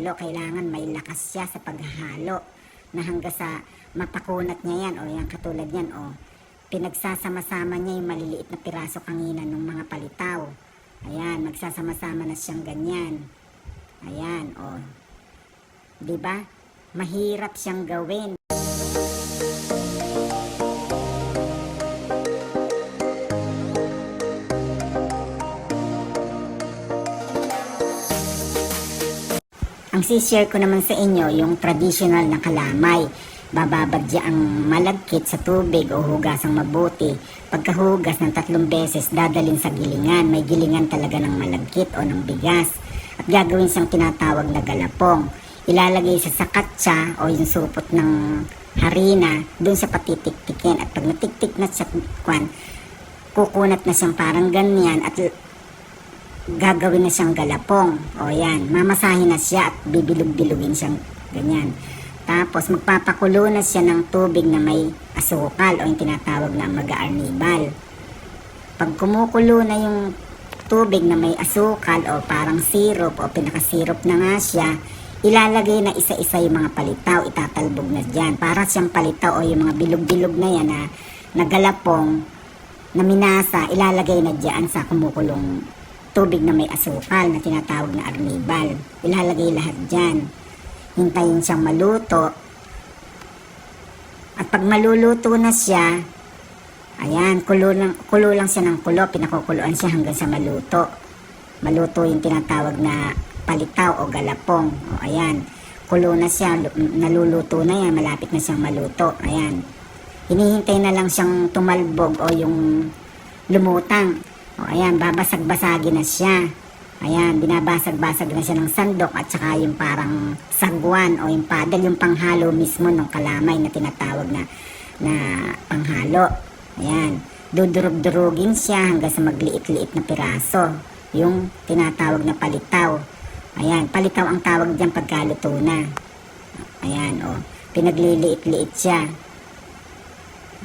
Lo, kailangan may lakas siya sa paghahalo na hangga sa mapakunat niya yan o yan katulad yan o pinagsasama-sama niya yung maliliit na piraso kanina ng mga palitaw. Ayan, magsasama-sama na siyang ganyan. Ayan, o. 'Di ba? Mahirap siyang gawin. Ang sishare ko naman sa inyo, yung traditional na kalamay. Bababadya ang malagkit sa tubig o hugasang mabuti. Pagkahugas ng tatlong beses, dadalin sa gilingan. May gilingan talaga ng malagkit o ng bigas. At gagawin siyang tinatawag na galapong. Ilalagay sa sakatsa o yung supot ng harina, dun sa patitiktikin. At pag natiktik na siya, kwan, kukunat na siyang parang ganyan at gagawin na siyang galapong. O yan, mamasahin na siya at bibilog-bilugin siyang ganyan. Tapos magpapakulo na siya ng tubig na may asukal o yung tinatawag na mag-arnibal. Pag kumukulo na yung tubig na may asukal o parang syrup o pinakasirop na nga siya, ilalagay na isa-isa yung mga palitaw, itatalbog na dyan. Para siyang palitaw o yung mga bilog-bilog na yan na, na galapong na minasa, ilalagay na dyan sa kumukulong tubig na may asukal na tinatawag na arnibal. Ilalagay lahat dyan. Hintayin siyang maluto. At pag maluluto na siya, ayan, kulo lang, kulo lang siya ng kulo, pinakukuluan siya hanggang sa maluto. Maluto yung tinatawag na palitaw o galapong. O ayan, kulo na siya, lu- naluluto na yan, malapit na siyang maluto. Ayan, hinihintay na lang siyang tumalbog o yung lumutang. O ayan, babasag-basagin na siya. Ayan, binabasag-basag na siya ng sandok at saka yung parang sagwan o yung paddle, yung panghalo mismo ng kalamay na tinatawag na, na panghalo. Ayan, dudurog-durugin siya hanggang sa magliit-liit na piraso. Yung tinatawag na palitaw. Ayan, palitaw ang tawag dyan pagkaluto na. Ayan, o, pinagliliit-liit siya.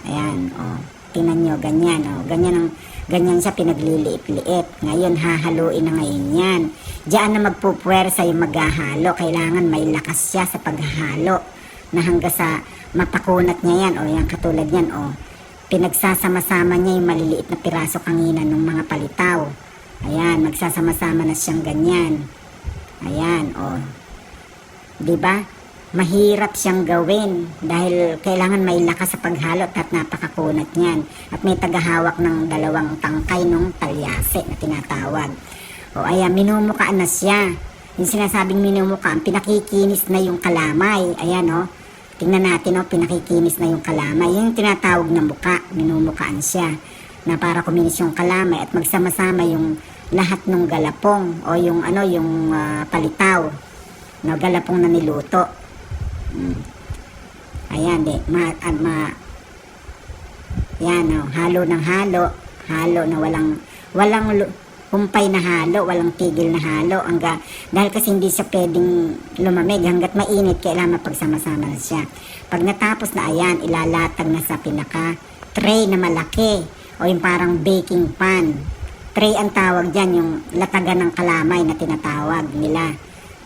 Ayan, o. Tingnan nyo, ganyan, o. Ganyan ang, ganyan siya pinagliliit-liit. Ngayon, hahaluin na ngayon yan. Diyan na magpupwersa yung maghahalo. Kailangan may lakas siya sa paghahalo. Na hangga sa mapakunat niya yan, o. Yan, katulad yan, o. Pinagsasama-sama niya yung maliliit na piraso kanina ng mga palitaw. Ayan, magsasama-sama na siyang ganyan. Ayan, o. 'di ba? Mahirap siyang gawin dahil kailangan may lakas sa paghalo at napakakunat niyan. At may tagahawak ng dalawang tangkay nung talyase na tinatawag. O ayan, minumukaan na siya. Yung sinasabing minumukaan, pinakikinis na yung kalamay. Ayan o. Tingnan natin o, pinakikinis na yung kalamay. Yung tinatawag na muka, minumukaan siya. Na para kuminis yung kalamay at magsama-sama yung lahat ng galapong o yung ano yung ah, palitaw na galapong na niluto. Mm. Ayan, di. Ma, at ma, yan, oh, halo ng halo. Halo na walang, walang humpay na halo, walang tigil na halo. Hangga, dahil kasi hindi siya pwedeng lumamig. Hanggat mainit, kailangan mapagsama-sama na siya. Pag natapos na, ayan, ilalatag na sa pinaka tray na malaki. O yung parang baking pan. Tray ang tawag dyan, yung latagan ng kalamay na tinatawag nila.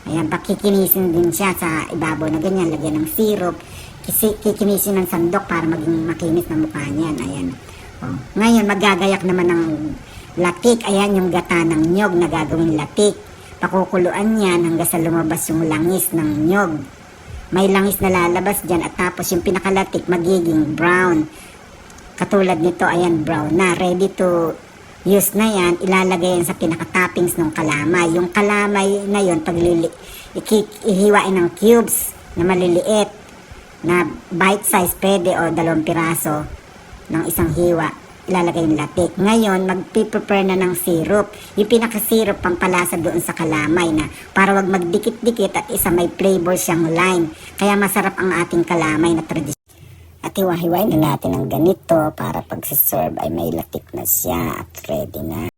Ayan, pakikinisin din siya sa ibabaw na ganyan, lagyan ng syrup. Kisi, kikinisin ng sandok para maging makinis na mukha niyan. Ayan. O. Ngayon, magagayak naman ng latik. Ayan, yung gata ng nyog na gagawin latik. Pakukuluan yan hanggang sa lumabas yung langis ng nyog. May langis na lalabas dyan at tapos yung pinakalatik magiging brown. Katulad nito, ayan, brown na. Ready to use na yan, ilalagay yan sa pinaka-toppings ng kalamay. Yung kalamay na yon paglili, ihiwain ng cubes na maliliit na bite size pwede o dalawang piraso ng isang hiwa ilalagay yung latik. Ngayon, magpiprepare na ng syrup. Yung pinaka-syrup pampalasa doon sa kalamay na para wag magdikit-dikit at isa may flavor siyang lime. Kaya masarap ang ating kalamay na tradisyon. At hiwa-hiwain na natin ang ganito para pag serve ay may latik na siya at ready na.